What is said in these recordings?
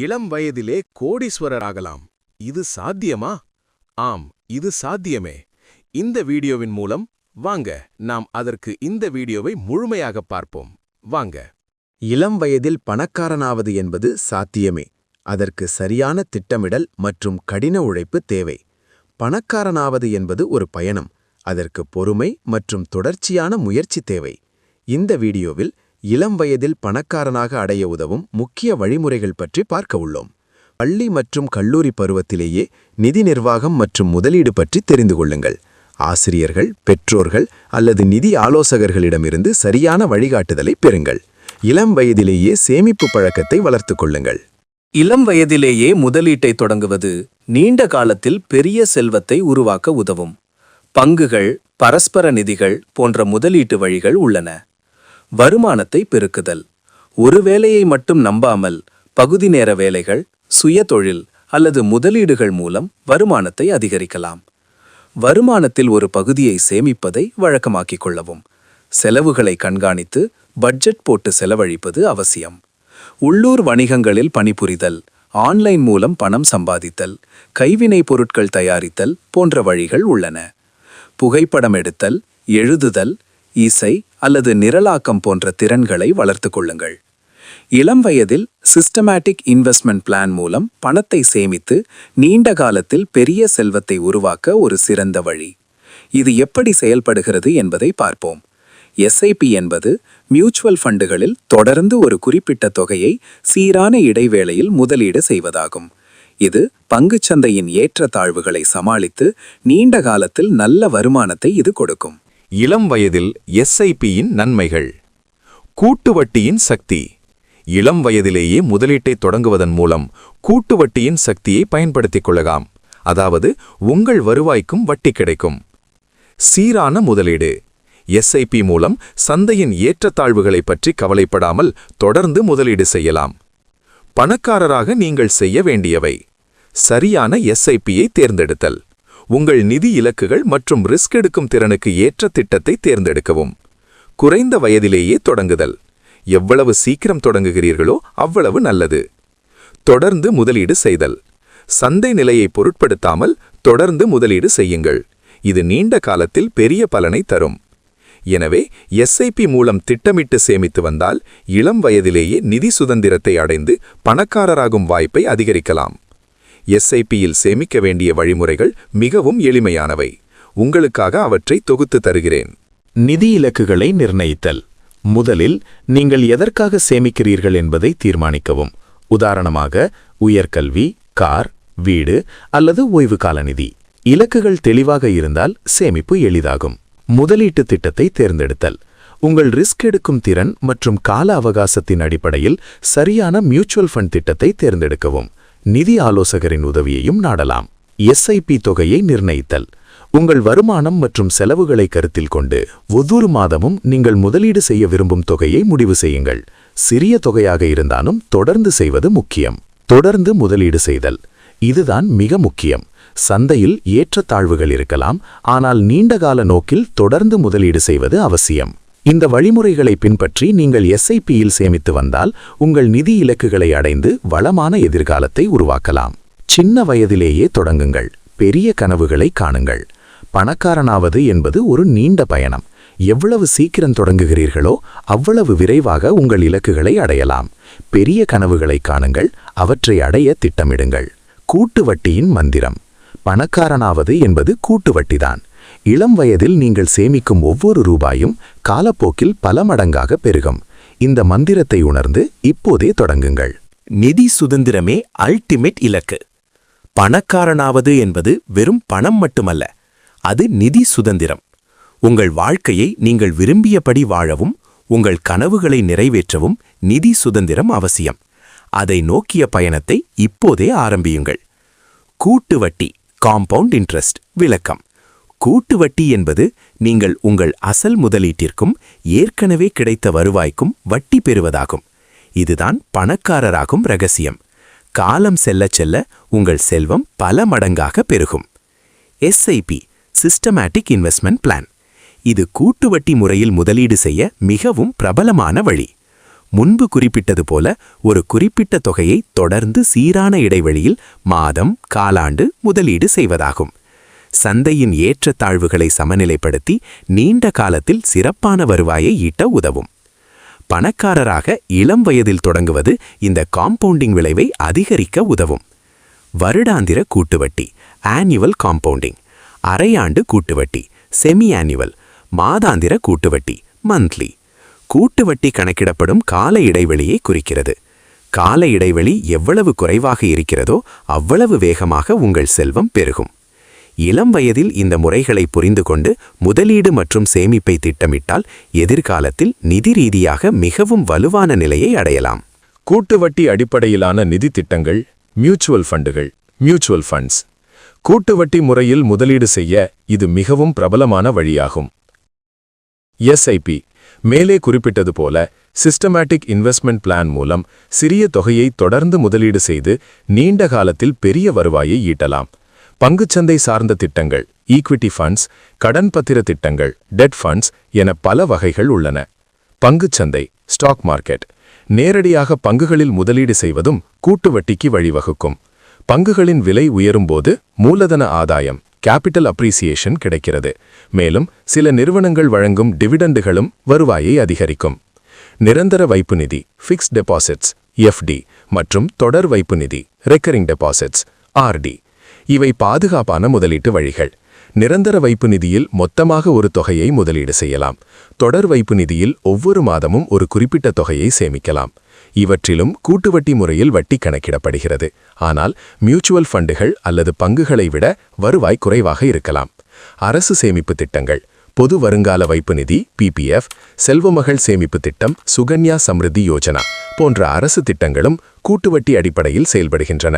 இளம் வயதிலே கோடீஸ்வரராகலாம். இது சாத்தியமா? ஆம் இது சாத்தியமே. இந்த வீடியோவின் மூலம் வாங்க நாம் அதற்கு இந்த வீடியோவை முழுமையாக பார்ப்போம். வாங்க. இளம் வயதில் பணக்காரனாவது என்பது சாத்தியமே. அதற்கு சரியான திட்டமிடல் மற்றும் கடின உழைப்பு தேவை. பணக்காரனாவது என்பது ஒரு பயணம். அதற்கு பொறுமை மற்றும் தொடர்ச்சியான முயற்சி தேவை. இந்த வீடியோவில் இளம் வயதில் பணக்காரனாக அடைய உதவும் முக்கிய வழிமுறைகள் பற்றி பார்க்க உள்ளோம். பள்ளி மற்றும் கல்லூரி பருவத்திலேயே நிதி நிர்வாகம் மற்றும் முதலீடு பற்றி தெரிந்து கொள்ளுங்கள். ஆசிரியர்கள் பெற்றோர்கள் அல்லது நிதி ஆலோசகர்களிடமிருந்து சரியான வழிகாட்டுதலை பெறுங்கள். இளம் வயதிலேயே சேமிப்பு பழக்கத்தை வளர்த்துக் கொள்ளுங்கள். இளம் வயதிலேயே முதலீட்டை தொடங்குவது நீண்ட காலத்தில் பெரிய செல்வத்தை உருவாக்க உதவும். பங்குகள் பரஸ்பர நிதிகள் போன்ற முதலீட்டு வழிகள் உள்ளன. வருமானத்தை பெருக்குதல். ஒரு வேலையை மட்டும் நம்பாமல் பகுதி நேர வேலைகள் சுய தொழில் அல்லது முதலீடுகள் மூலம் வருமானத்தை அதிகரிக்கலாம். வருமானத்தில் ஒரு பகுதியை சேமிப்பதை வழக்கமாக்கிக் கொள்ளவும். செலவுகளை கண்காணித்து பட்ஜெட் போட்டு செலவழிப்பது அவசியம். உள்ளூர் வணிகங்களில் பணிபுரிதல் ஆன்லைன் மூலம் பணம் சம்பாதித்தல் கைவினைப் பொருட்கள் தயாரித்தல் போன்ற வழிகள் உள்ளன. புகைப்படம் எடுத்தல் எழுதுதல் இசை அல்லது நிரலாக்கம் போன்ற திறன்களை வளர்த்து கொள்ளுங்கள். இளம் வயதில் சிஸ்டமேட்டிக் இன்வெஸ்ட்மெண்ட் பிளான் மூலம் பணத்தை சேமித்து நீண்ட காலத்தில் பெரிய செல்வத்தை உருவாக்க ஒரு சிறந்த வழி. இது எப்படி செயல்படுகிறது என்பதை பார்ப்போம். எஸ்ஐபி என்பது மியூச்சுவல் ஃபண்டுகளில் தொடர்ந்து ஒரு குறிப்பிட்ட தொகையை சீரான இடைவேளையில் முதலீடு செய்வதாகும். இது பங்குச்சந்தையின் ஏற்றத்தாழ்வுகளை சமாளித்து நீண்ட காலத்தில் நல்ல வருமானத்தை இது கொடுக்கும். இளம் வயதில் எஸ்ஐபியின் நன்மைகள். கூட்டு வட்டியின் சக்தி. இளம் வயதிலேயே முதலீட்டை தொடங்குவதன் மூலம் கூட்டு வட்டியின் சக்தியை பயன்படுத்திக் கொள்ளலாம். அதாவது உங்கள் வருவாய்க்கும் வட்டி கிடைக்கும். சீரான முதலீடு. எஸ்ஐபி மூலம் சந்தையின் ஏற்றத்தாழ்வுகளை பற்றி கவலைப்படாமல் தொடர்ந்து முதலீடு செய்யலாம். பணக்காரராக நீங்கள் செய்ய வேண்டியவை. சரியான எஸ்ஐபியை தேர்ந்தெடுத்தல். உங்கள் நிதி இலக்குகள் மற்றும் ரிஸ்க் எடுக்கும் திறனுக்கு ஏற்ற திட்டத்தை தேர்ந்தெடுக்கவும். குறைந்த வயதிலேயே தொடங்குதல். எவ்வளவு சீக்கிரம் தொடங்குகிறீர்களோ அவ்வளவு நல்லது. தொடர்ந்து முதலீடு செய்தல். சந்தை நிலையை பொருட்படுத்தாமல் தொடர்ந்து முதலீடு செய்யுங்கள். இது நீண்ட காலத்தில் பெரிய பலனை தரும். எனவே எஸ்ஐபி மூலம் திட்டமிட்டு சேமித்து வந்தால் இளம் வயதிலேயே நிதி சுதந்திரத்தை அடைந்து பணக்காரராகும் வாய்ப்பை அதிகரிக்கலாம். எஸ்ஐபியில் சேமிக்க வேண்டிய வழிமுறைகள் மிகவும் எளிமையானவை. உங்களுக்காக அவற்றை தொகுத்து தருகிறேன். நிதி இலக்குகளை நிர்ணயித்தல். முதலில் நீங்கள் எதற்காக சேமிக்கிறீர்கள் என்பதை தீர்மானிக்கவும். உதாரணமாக உயர்கல்வி கார் வீடு அல்லது ஓய்வு கால நிதி. இலக்குகள் தெளிவாக இருந்தால் சேமிப்பு எளிதாகும். முதலீட்டு திட்டத்தை தேர்ந்தெடுத்தல். உங்கள் ரிஸ்க் எடுக்கும் திறன் மற்றும் கால அவகாசத்தின் அடிப்படையில் சரியான மியூச்சுவல் ஃபண்ட் திட்டத்தை தேர்ந்தெடுக்கவும். நிதி ஆலோசகரின் உதவியையும் நாடலாம். எஸ்ஐபி தொகையை நிர்ணயித்தல். உங்கள் வருமானம் மற்றும் செலவுகளை கருத்தில் கொண்டு ஒவ்வொரு மாதமும் நீங்கள் முதலீடு செய்ய விரும்பும் தொகையை முடிவு செய்யுங்கள். சிறிய தொகையாக இருந்தாலும் தொடர்ந்து செய்வது முக்கியம். தொடர்ந்து முதலீடு செய்தல். இதுதான் மிக முக்கியம். சந்தையில் ஏற்றத்தாழ்வுகள் இருக்கலாம் ஆனால் நீண்டகால நோக்கில் தொடர்ந்து முதலீடு செய்வது அவசியம். இந்த வழிமுறைகளை பின்பற்றி நீங்கள் எஸ்ஐபியில் சேமித்து வந்தால் உங்கள் நிதி இலக்குகளை அடைந்து வளமான எதிர்காலத்தை உருவாக்கலாம். சின்ன வயதிலேயே தொடங்குங்கள். பெரிய கனவுகளை காணுங்கள். பணக்காரனாவது என்பது ஒரு நீண்ட பயணம். எவ்வளவு சீக்கிரம் தொடங்குகிறீர்களோ அவ்வளவு விரைவாக உங்கள் இலக்குகளை அடையலாம். பெரிய கனவுகளை காணுங்கள். அவற்றை அடைய திட்டமிடுங்கள். கூட்டு வட்டியின் மந்திரம். பணக்காரனாவது என்பது கூட்டு வட்டிதான். இளம் வயதில் நீங்கள் சேமிக்கும் ஒவ்வொரு ரூபாயும் காலப்போக்கில் பல மடங்காக பெருகும். இந்த மந்திரத்தை உணர்ந்து இப்போதே தொடங்குங்கள். நிதி சுதந்திரமே அல்டிமேட் இலக்கு. பணக்காரனாவது என்பது வெறும் பணம் மட்டுமல்ல அது நிதி சுதந்திரம். உங்கள் வாழ்க்கையை நீங்கள் விரும்பியபடி வாழவும் உங்கள் கனவுகளை நிறைவேற்றவும் நிதி சுதந்திரம் அவசியம். அதை நோக்கிய பயணத்தை இப்போதே ஆரம்பியுங்கள். கூட்டு வட்டி காம்பவுண்ட் இன்ட்ரெஸ்ட் விளக்கம். கூட்டு வட்டி என்பது நீங்கள் உங்கள் அசல் முதலீட்டிற்கும் ஏற்கனவே கிடைத்த வருவாய்க்கும் வட்டி பெறுவதாகும். இதுதான் பணக்காரராகும் ரகசியம். காலம் செல்ல செல்ல உங்கள் செல்வம் பல மடங்காக பெருகும். எஸ்ஐபி சிஸ்டமேட்டிக் இன்வெஸ்ட்மெண்ட் பிளான் இது கூட்டு வட்டி முறையில் முதலீடு செய்ய மிகவும் பிரபலமான வழி. முன்பு குறிப்பிட்டது போல ஒரு குறிப்பிட்ட தொகையை தொடர்ந்து சீரான இடைவெளியில் மாதம் காலாண்டு முதலீடு செய்வதாகும். சந்தையின் ஏற்றத்தாழ்வுகளை சமநிலைப்படுத்தி நீண்ட காலத்தில் சிறப்பான வருவாயை ஈட்ட உதவும். பணக்காரராக இளம் வயதில் தொடங்குவது இந்த காம்பவுண்டிங் விளைவை அதிகரிக்க உதவும். வருடாந்திர கூட்டுவட்டி ஆனுவல் காம்பவுண்டிங் அரையாண்டு கூட்டுவட்டி செமி ஆனுவல் மாதாந்திர கூட்டுவட்டி மந்த்லி கூட்டுவட்டி கணக்கிடப்படும் கால இடைவெளியை குறிக்கிறது. கால இடைவெளி எவ்வளவு குறைவாக இருக்கிறதோ அவ்வளவு வேகமாக உங்கள் செல்வம் பெருகும். இளம் வயதில் இந்த முறைகளை புரிந்து கொண்டு முதலீடு மற்றும் சேமிப்பை திட்டமிட்டால் எதிர்காலத்தில் நிதி ரீதியாக மிகவும் வலுவான நிலையை அடையலாம். கூட்டு வட்டி அடிப்படையிலான நிதி திட்டங்கள் மியூச்சுவல் ஃபண்டுகள் மியூச்சுவல் ஃபண்ட்ஸ் கூட்டு வட்டி முறையில் முதலீடு செய்ய இது மிகவும் பிரபலமான வழியாகும். எஸ்ஐபி மேலே குறிப்பிட்டது போல சிஸ்டமேட்டிக் இன்வெஸ்ட்மெண்ட் பிளான் மூலம் சிறிய தொகையை தொடர்ந்து முதலீடு செய்து நீண்ட காலத்தில் பெரிய வருவாயை ஈட்டலாம். பங்குச்சந்தை சார்ந்த திட்டங்கள் ஈக்விட்டி ஃபண்ட்ஸ் கடன் பத்திர திட்டங்கள் டெட் ஃபண்ட்ஸ் என பல வகைகள் உள்ளன. பங்குச்சந்தை ஸ்டாக் மார்க்கெட் நேரடியாக பங்குகளில் முதலீடு செய்வதும் கூட்டு வட்டிக்கு வழிவகுக்கும். பங்குகளின் விலை உயரும்போது மூலதன ஆதாயம் கேபிட்டல் அப்ரிசியேஷன் கிடைக்கிறது. மேலும் சில நிறுவனங்கள் வழங்கும் டிவிடண்டுகளும் வருவாயை அதிகரிக்கும். நிரந்தர வைப்பு நிதி ஃபிக்ஸ்ட் டெபாசிட்ஸ் எஃப்டி மற்றும் தொடர் வைப்பு நிதி ரெக்கரிங் டெபாசிட்ஸ் ஆர்டி இவை பாதுகாப்பான முதலீட்டு வழிகள். நிரந்தர வைப்பு நிதியில் மொத்தமாக ஒரு தொகையை முதலீடு செய்யலாம். தொடர் வைப்பு நிதியில் ஒவ்வொரு மாதமும் ஒரு குறிப்பிட்ட தொகையை சேமிக்கலாம். இவற்றிலும் கூட்டுவட்டி முறையில் வட்டி கணக்கிடப்படுகிறது. ஆனால் மியூச்சுவல் ஃபண்டுகள் அல்லது பங்குகளை விட வருவாய் குறைவாக இருக்கலாம். அரசு சேமிப்பு திட்டங்கள். பொது வருங்கால வைப்பு நிதி பிபிஎஃப் செல்வமகள் சேமிப்பு திட்டம் சுகன்யா சம்ருத்தி யோஜனா போன்ற அரசு திட்டங்களும் கூட்டுவட்டி அடிப்படையில் செயல்படுகின்றன.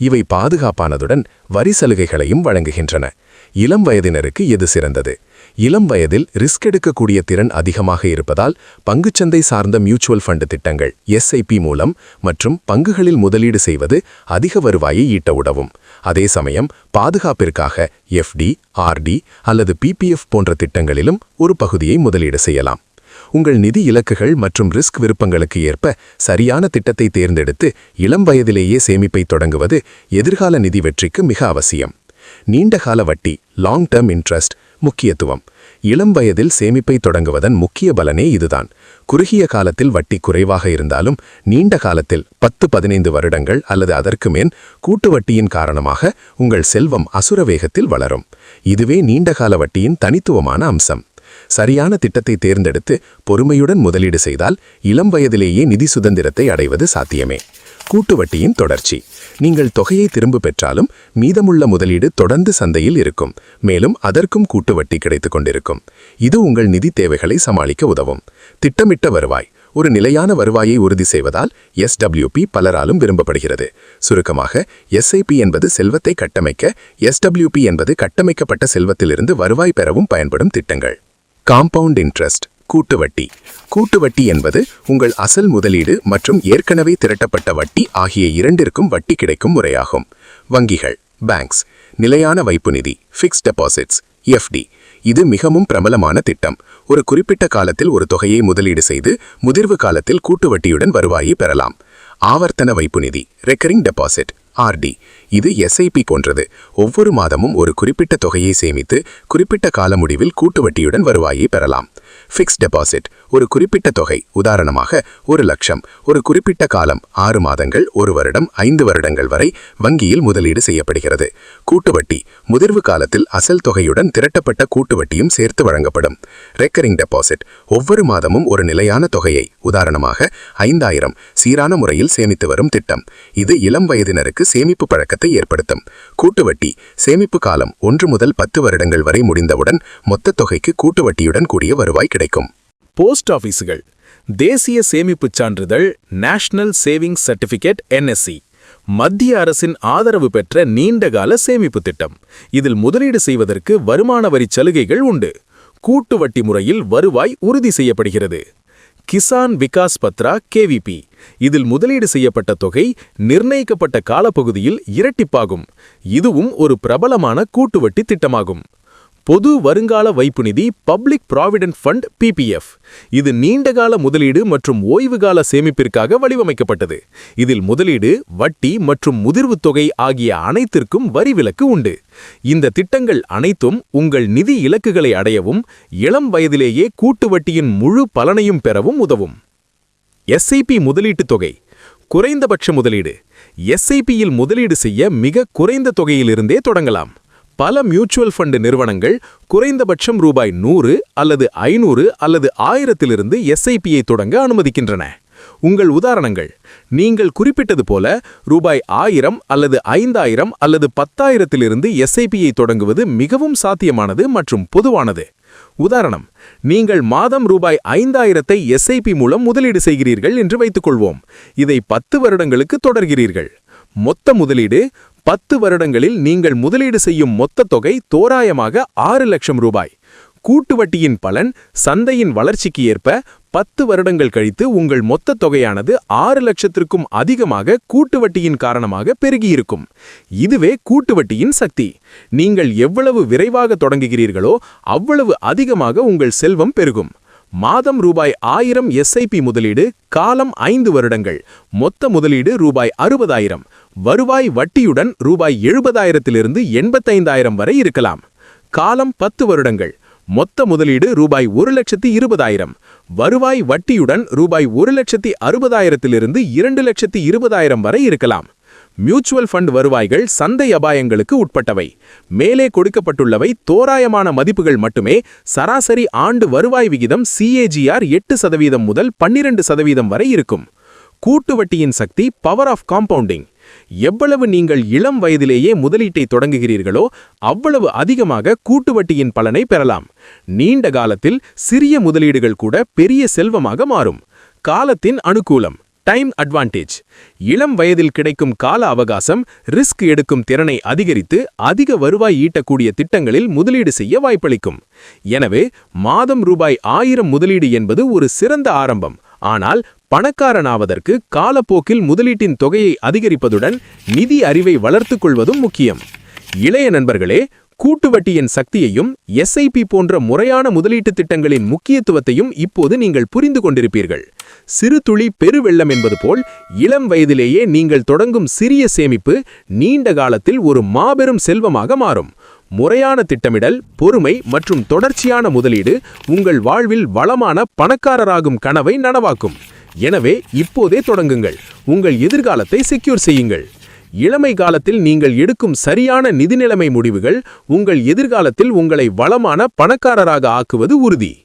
இவை பாதுகாப்பானதுடன் வரி சலுகைகளையும் வழங்குகின்றன. இளம் வயதினருக்கு எது சிறந்தது? இளம் வயதில் ரிஸ்க் எடுக்கக்கூடிய திறன் அதிகமாக இருப்பதால் பங்குச்சந்தை சார்ந்த மியூச்சுவல் ஃபண்டு திட்டங்கள் எஸ்ஐபி மூலம் மற்றும் பங்குகளில் முதலீடு செய்வது அதிக வருவாயை ஈட்ட உதவும். அதே சமயம் பாதுகாப்பிற்காக எஃப்டி ஆர்டி அல்லது பிபிஎஃப் போன்ற திட்டங்களிலும் ஒரு பகுதியை முதலீடு செய்யலாம். உங்கள் நிதி இலக்குகள் மற்றும் ரிஸ்க் விருப்பங்களுக்கு ஏற்ப சரியான திட்டத்தை தேர்ந்தெடுத்து இளம் வயதிலேயே சேமிப்பை தொடங்குவது எதிர்கால நிதி வெற்றிக்கு மிக அவசியம். நீண்டகால வட்டி லாங் டேர்ம் இன்ட்ரெஸ்ட் முக்கியத்துவம். இளம் வயதில் சேமிப்பை தொடங்குவதன் முக்கிய பலனே இதுதான். குறுகிய காலத்தில் வட்டி குறைவாக இருந்தாலும் நீண்ட காலத்தில் பத்து பதினைந்து வருடங்கள் அல்லது அதற்கு மேன் கூட்டு வட்டியின் காரணமாக உங்கள் செல்வம் அசுர வேகத்தில் வளரும். இதுவே நீண்டகால வட்டியின் தனித்துவமான அம்சம். சரியான திட்டத்தை தேர்ந்தெடுத்து பொறுமையுடன் முதலீடு செய்தால் இளம் வயதிலேயே நிதி சுதந்திரத்தை அடைவது சாத்தியமே. கூட்டு வட்டியின் தொடர்ச்சி. நீங்கள் தொகையை திரும்ப பெற்றாலும் மீதமுள்ள முதலீடு தொடர்ந்து சந்தையில் இருக்கும். மேலும் அதற்கும் கூட்டு வட்டி கிடைத்துக் கொண்டிருக்கும். இது உங்கள் நிதி தேவைகளை சமாளிக்க உதவும். திட்டமிட்ட வருவாய். ஒரு நிலையான வருவாயை உறுதி செய்வதால் எஸ்டபிள்யூபி பலராலும் விரும்பப்படுகிறது. சுருக்கமாக எஸ்ஐபி என்பது செல்வத்தை கட்டமைக்க எஸ்டபிள்யூபி என்பது கட்டமைக்கப்பட்ட செல்வத்திலிருந்து வருவாய் பெறவும் பயன்படும் திட்டங்கள். Compound interest. கூட்டு வட்டி கூட்டு வட்டி என்பது உங்கள் அசல் முதலீடு மற்றும் ஏற்கனவே திரட்டப்பட்ட வட்டி ஆகிய இரண்டிற்கும் வட்டி கிடைக்கும் முறையாகும். வங்கிகள் பேங்க்ஸ் நிலையான வைப்பு நிதி ஃபிக்ஸ்ட் டெபாசிட்ஸ் எஃப்டி இது மிகவும் பிரபலமான திட்டம். ஒரு குறிப்பிட்ட காலத்தில் ஒரு தொகையை முதலீடு செய்து முதிர்வு காலத்தில் கூட்டு வட்டியுடன் வருவாயை பெறலாம். ஆவர்த்தன வைப்பு நிதி ரெக்கரிங் டெபாசிட் ஆர்டி இது எஸ்ஐபி போன்றது. ஒவ்வொரு மாதமும் ஒரு குறிப்பிட்ட தொகையை சேமித்து குறிப்பிட்ட கால முடிவில் கூட்டு வட்டியுடன் வருவாயை பெறலாம். ஃபிக்ஸ் டெபாசிட் ஒரு குறிப்பிட்ட தொகை உதாரணமாக ஒரு லட்சம் ஒரு குறிப்பிட்ட காலம் ஆறு மாதங்கள் ஒரு வருடம் ஐந்து வருடங்கள் வரை வங்கியில் முதலீடு செய்யப்படுகிறது. கூட்டு வட்டி முதிர்வு காலத்தில் அசல் தொகையுடன் திரட்டப்பட்ட கூட்டு வட்டியும் சேர்த்து வழங்கப்படும். ரெக்கரிங் டெபாசிட் ஒவ்வொரு மாதமும் ஒரு நிலையான தொகையை உதாரணமாக ஐந்தாயிரம் சீரான முறையில் சேமித்து வரும் திட்டம். இது இளம் வயதினருக்கு சேமிப்பு பழக்கத்தை ஏற்படுத்தும். கூட்டு வட்டி சேமிப்பு காலம் ஒன்று முதல் பத்து வருடங்கள் வரை முடிந்தவுடன் மொத்த தொகைக்கு கூட்டு வட்டியுடன் கூடிய வருவாய் கிடைக்கும். போஸ்ட் ஆபீஸுகள். தேசிய சேமிப்புச் சான்றிதழ் நேஷனல் சேவிங்ஸ் சர்டிபிகேட் என்எஸ்சி மத்திய அரசின் ஆதரவு பெற்ற நீண்டகால சேமிப்பு திட்டம். இதில் முதலீடு செய்வதற்கு வருமான வரி சலுகைகள் உண்டு. கூட்டு வட்டி முறையில் வருவாய் உறுதி செய்யப்படுகிறது. கிசான் விகாஸ் பத்ரா கேவிபி இதில் முதலீடு செய்யப்பட்ட தொகை நிர்ணயிக்கப்பட்ட காலப்பகுதியில் இரட்டிப்பாகும். இதுவும் ஒரு பிரபலமான கூட்டுவட்டி திட்டமாகும். பொது வருங்கால வைப்பு நிதி பப்ளிக் ப்ராவிடென்ட் ஃபண்ட் பிபிஎஃப் இது நீண்டகால முதலீடு மற்றும் ஓய்வுகால சேமிப்பிற்காக வடிவமைக்கப்பட்டது. இதில் முதலீடு வட்டி மற்றும் முதிர்வு தொகை ஆகிய அனைத்திற்கும் வரி விலக்கு உண்டு. இந்த திட்டங்கள் அனைத்தும் உங்கள் நிதி இலக்குகளை அடையவும் இளம் வயதிலேயே கூட்டு வட்டியின் முழு பலனையும் பெறவும் உதவும். எஸ்ஐபி முதலீட்டுத் தொகை. குறைந்தபட்ச முதலீடு. எஸ்ஐபியில் முதலீடு செய்ய மிக குறைந்த தொகையிலிருந்தே தொடங்கலாம். பல மியூச்சுவல் ஃபண்டு நிறுவனங்கள் குறைந்தபட்சம் ரூபாய் நூறு அல்லது ஐநூறு அல்லது ஆயிரத்திலிருந்து எஸ்ஐபியை தொடங்க அனுமதிக்கின்றன. உங்கள் உதாரணங்கள். நீங்கள் குறிப்பிட்டது போல ரூபாய் ஆயிரம் அல்லது ஐந்தாயிரம் அல்லது பத்தாயிரத்திலிருந்து எஸ்ஐபியை தொடங்குவது மிகவும் சாத்தியமானது மற்றும் பொதுவானது. உதாரணம் நீங்கள் மாதம் ரூபாய் ஐந்தாயிரத்தை எஸ்ஐபி மூலம் முதலீடு செய்கிறீர்கள் என்று வைத்துக்கொள்வோம். இதை பத்து வருடங்களுக்கு தொடர்கிறீர்கள். மொத்த முதலீடு பத்து வருடங்களில் நீங்கள் முதலீடு செய்யும் மொத்த தொகை தோராயமாக ஆறு லட்சம் ரூபாய். கூட்டு வட்டியின் பலன் சந்தையின் வளர்ச்சிக்கு ஏற்ப பத்து வருடங்கள் கழித்து உங்கள் மொத்த தொகையானது ஆறு லட்சத்திற்கும் அதிகமாக கூட்டு வட்டியின் காரணமாக பெருகியிருக்கும். இதுவே கூட்டு வட்டியின் சக்தி. நீங்கள் எவ்வளவு விரைவாக தொடங்குகிறீர்களோ அவ்வளவு அதிகமாக உங்கள் செல்வம் பெருகும். மாதம் ரூபாய் ஆயிரம் எஸ்ஐபி முதலீடு காலம் ஐந்து வருடங்கள். மொத்த முதலீடு ரூபாய் அறுபதாயிரம். வருவாய் வட்டியுடன் ரூபாய் எழுபதாயிரத்திலிருந்து எண்பத்தைந்தாயிரம் வரை இருக்கலாம். காலம் பத்து வருடங்கள். மொத்த முதலீடு ரூபாய் ஒரு லட்சத்தி இருபதாயிரம். வருவாய் வட்டியுடன் ரூபாய் ஒரு லட்சத்தி அறுபதாயிரத்திலிருந்து இரண்டு லட்சத்தி இருபதாயிரம் வரை இருக்கலாம். மியூச்சுவல் ஃபண்ட் வருவாய்கள் சந்தை அபாயங்களுக்கு உட்பட்டவை. மேலே கொடுக்கப்பட்டுள்ளவை தோராயமான மதிப்புகள் மட்டுமே. சராசரி ஆண்டு வருவாய் விகிதம் சிஏஜிஆர் எட்டு சதவீதம் முதல் பன்னிரண்டு சதவீதம் வரை இருக்கும். கூட்டு வட்டியின் சக்தி பவர் ஆஃப் காம்பவுண்டிங் எவ்வளவு நீங்கள் இளம் வயதிலேயே முதலீட்டை தொடங்குகிறீர்களோ அவ்வளவு அதிகமாக கூட்டு வட்டியின் பலனை பெறலாம். நீண்ட காலத்தில் சிறிய முதலீடுகள் கூட பெரிய செல்வமாக மாறும். காலத்தின் அனுகூலம். Time advantage. இளம் வயதில் கிடைக்கும் கால அவகாசம் ரிஸ்க் எடுக்கும் திறனை அதிகரித்து அதிக வருவாய் ஈட்டக்கூடிய திட்டங்களில் முதலீடு செய்ய வாய்ப்பளிக்கும். எனவே மாதம் ரூபாய் ஆயிரம் முதலீடு என்பது ஒரு சிறந்த ஆரம்பம். ஆனால் பணக்காரனாவதற்கு காலப்போக்கில் முதலீட்டின் தொகையை அதிகரிப்பதுடன் நிதி அறிவை வளர்த்துக் கொள்வதும் முக்கியம். இளைய நண்பர்களே கூட்டு வட்டியின் சக்தியையும் எஸ்ஐபி போன்ற முறையான முதலீட்டு திட்டங்களின் முக்கியத்துவத்தையும் இப்போது நீங்கள் புரிந்து கொண்டிருப்பீர்கள். சிறு துளி பெருவெள்ளம் என்பது போல் இளம் வயதிலேயே நீங்கள் தொடங்கும் சிறிய சேமிப்பு நீண்ட காலத்தில் ஒரு மாபெரும் செல்வமாக மாறும். முறையான திட்டமிடல் பொறுமை மற்றும் தொடர்ச்சியான முதலீடு உங்கள் வாழ்வில் வளமான பணக்காரராகும் கனவை நனவாக்கும். எனவே இப்போதே தொடங்குங்கள். உங்கள் எதிர்காலத்தை செக்யூர் செய்யுங்கள். இளமை காலத்தில் நீங்கள் எடுக்கும் சரியான நிதிநிலைமை முடிவுகள் உங்கள் எதிர்காலத்தில் உங்களை வளமான பணக்காரராக ஆக்குவது உறுதி.